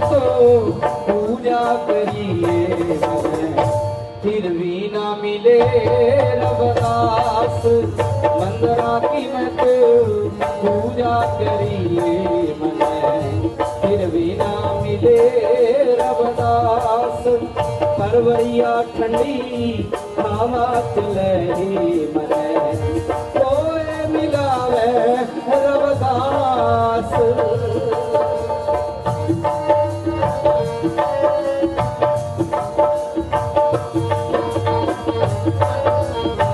ਤੋ ਪੂਜਾ ਕਰੀਏ ਮੈਂ ਫਿਰ ਵੀ ਨਾ ਮਿਲੇ ਰਬਦਾਸ ਮੰਦਰਾ ਕੀ ਮੈਂ ਪੂਜਾ ਕਰੀਏ ਮਨ, ਫਿਰ ਵੀ ਨਾ ਮਿਲੇ ਰਬਦਾਸ ਪਰਵਰਿਆ ਠੰਡੀ ਹਵਾ ਚ